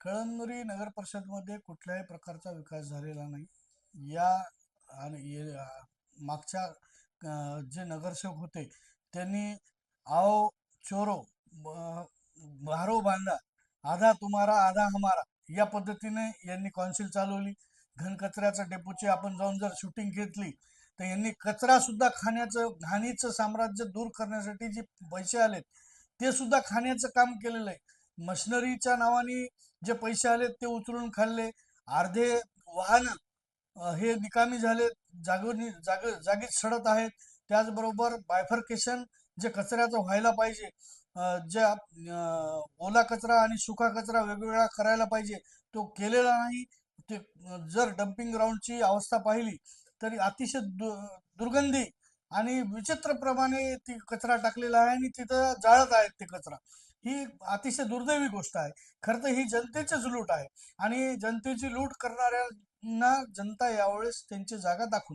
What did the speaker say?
कळमनुरी नगर परिषदमध्ये कुठल्याही प्रकारचा विकास झालेला नाही. या आणि मागच्या जे नगरसेवक होते त्यांनी आओ चोरो भारो बांधा आधा तुम्हारा आधा हमारा या पद्धतीने यांनी कॉन्सिल चालवली. घनकचऱ्याचा डेपोची आपण जाऊन जर शूटिंग घेतली तर यांनी कचरा सुद्धा खाण्याचं घाणीचं साम्राज्य दूर करण्यासाठी जे पैसे आलेत ते सुद्धा खाण्याचं काम केलेलं आहे. मशिनरीच्या नावाने जे पैसे आले ते उचलून खाल्ले. अर्धे वाहन हे निकामी झाले. जागोनी जाग जागीच सडत आहेत. त्याचबरोबर बायफर्केशन जे कचऱ्याचं व्हायला पाहिजे ज्या जे ओला कचरा आणि सुका कचरा वेगवेगळा करायला पाहिजे तो केलेला नाही. ते जर डम्पिंग ग्राउंडची अवस्था पाहिली तरी अतिशय दु दुर्गंधी आणि विचित्र प्रमाणे ती कचरा टाकलेला आहे आणि तिथं जाळत आहेत ते कचरा. ही अतिशय दुर्दैवी गोष्ट आहे. खरं तर ही जनतेचीच लूट आहे. आणि जनतेची लूट करणाऱ्यांना जनता यावेळेस त्यांची जागा दाखवून